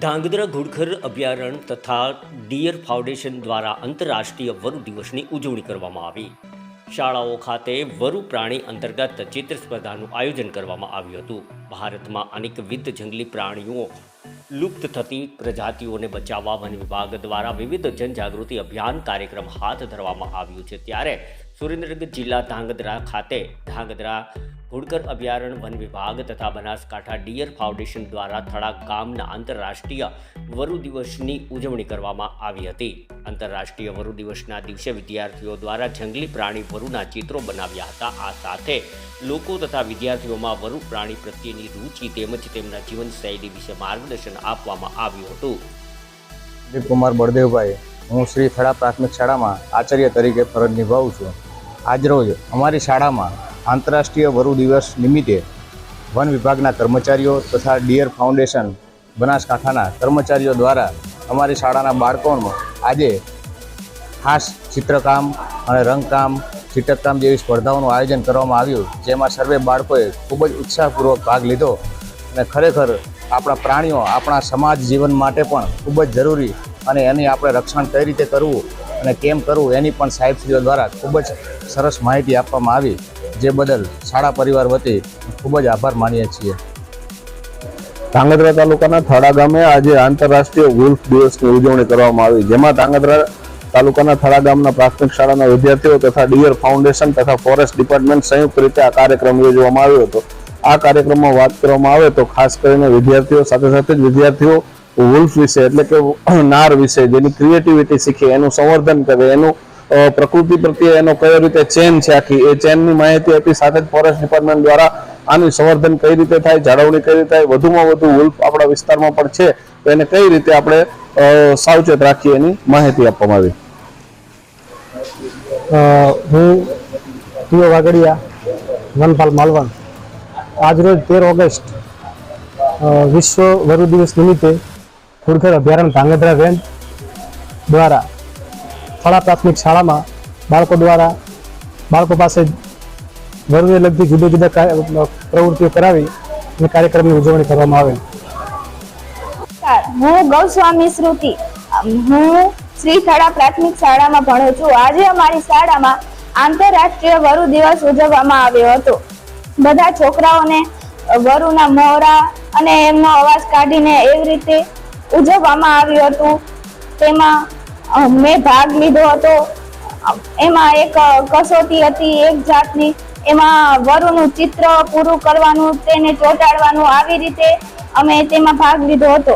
ધાંગધ્રા ઘુડખર અભયારણ્ય તથા dear foundation દ્વારા આંતરરાષ્ટ્રીય વરુ દિવસની ઉજવણી કરવામાં આવી. શાળાઓ ખાતે વરુ પ્રાણી અંતર્ગત ચિત્ર સ્પર્ધાનું આયોજન કરવામાં આવ્યું હતું. ભારતમાં અનેકવિધ જંગલી પ્રાણીઓ લુપ્ત થતી પ્રજાતિઓને બચાવવા વન વિભાગ દ્વારા વિવિધ જનજાગૃતિ અભિયાન કાર્યક્રમ હાથ ધરવામાં આવ્યું છે. ત્યારે સુરેન્દ્રનગર જિલ્લા ધાંગધ્રા ખાતે ધાંગધ્રા ઘુડકર અભયારણ્ય વન વિભાગ તથા બનાસકાંઠા ડિયર ફાઉન્ડેશન દ્વારા થળા ગામના આંતરરાષ્ટ્રીય વરુ દિવસની ઉજવણી કરવામાં આવી હતી. આંતરરાષ્ટ્રીય વરુ દિવસના દિવસે વિદ્યાર્થીઓ દ્વારા જંગલી પ્રાણી વરુના ચિત્રો બનાવ્યા હતા. આ સાથે લોકો તથા વિદ્યાર્થીઓમાં વરુ પ્રાણી પ્રત્યેની રૂચિ તેમજ તેમના જીવનશૈલી વિશે માર્ગદર્શન આપવામાં આવ્યું હતું. દીપકુમાર બળદેવભાઈ, હું શ્રી થળા પ્રાથમિક શાળામાં આચાર્ય તરીકે ફરજ નિભાવું છું. આજરોજ અમારી શાળામાં આંતરરાષ્ટ્રીય વરુ દિવસ નિમિત્તે વન વિભાગના કર્મચારીઓ તથા ડિયર ફાઉન્ડેશન બનાસકાંઠાના કર્મચારીઓ દ્વારા અમારી શાળાના બાળકોમાં આજે ખાસ ચિત્રકામ અને રંગકામ, ચિત્રકામ જેવી સ્પર્ધાઓનું આયોજન કરવામાં આવ્યું, જેમાં સર્વે બાળકોએ ખૂબ જ ઉત્સાહપૂર્વક ભાગ લીધો અને ખરેખર આપણા પ્રાણીઓ, આપણા સમાજ જીવન માટે પણ ખૂબ જ જરૂરી અને એની આપણે રક્ષણ કઈ રીતે કરવું અને કેમ કરવું એની પણ સાહેબશ્રીઓ દ્વારા ખૂબ જ સરસ માહિતી આપવામાં આવી. જે બદલ શાળા પરિવાર વતી ખૂબ જ આભાર માનીએ છીએ. ધાંગધ્રા તાલુકાના થડા ગામે આજે આંતરરાષ્ટ્રીય વુલ્ફ દિવસની ઉજવણી કરવામાં આવી, જેમાં ધાંગધ્રા તાલુકાના થડા ગામના પ્રાથમિક શાળાના વિદ્યાર્થીઓ તથા ડિયર ફાઉન્ડેશન તથા ફોરેસ્ટ ડિપાર્ટમેન્ટ સંયુક્ત રીતે આ કાર્યક્રમ યોજવામાં આવ્યો હતો. આ કાર્યક્રમમાં વાત કરવામાં આવે તો ખાસ કરીને વિદ્યાર્થીઓ, સાથે સાથે જ વિદ્યાર્થીઓ વુલ્ફ વિશે એટલે કે નાર વિશે, જેની ક્રિએટિવિટી શીખે, એનું સંવર્ધન કરે, એનું પ્રકૃતિ પ્રત્યે એનો કયો રીતે ચેન છે આખી? એ ચેનની માહિતી આપી સાથે જ ફોરેસ્ટ ડિપાર્ટમેન્ટ દ્વારા આનું સંવર્ધન કઈ રીતે થાય, જાળવણી કઈ રીતે થાય, વધુમાં વધુ વુલ્ફ આપણા વિસ્તારમાં પણ છે, તો એને કઈ રીતે આપણે સાવચેત રાખીએ એની માહિતી આપવામાં આવી. હું પીઓ વાગડિયા વનપાલ માલવણ આજરોજ તેર ઓગસ્ટ વિશ્વ વરુ દિવસ નિમિત્તે ખુડખર અભયારણ્ય ધાંગધ્રા રેન્જ દ્વારા થળા પ્રાથમિક શાળામાં બાળકો દ્વારા બાળકો પાસે વરુને લગતી જુદા જુદા પ્રવૃત્તિઓ કરાવી અને કાર્યક્રમની ઉજવણી કરવામાં આવે. હું ગૌસ્વામી શ્રુતિ. હું શ્રી શાળા પ્રાથમિક શાળામાં ભણું છું. આજે અમારી શાળામાં આંતરરાષ્ટ્રીય વરુ દિવસ ઉજવવામાં આવ્યો હતો. બધા છોકરાઓને વરુના મોહરા અને એમનો અવાજ કાઢીને એવી રીતે ઉજવવામાં આવ્યું હતું. તેમાં મેં ભાગ લીધો હતો. એમાં એક કસોટી હતી એક જાતની. એમાં વરુનું ચિત્ર પૂરું કરવાનું, તેને ચોંટાડવાનું આવી રીતે અમે તેમાં ભાગ લીધો હતો.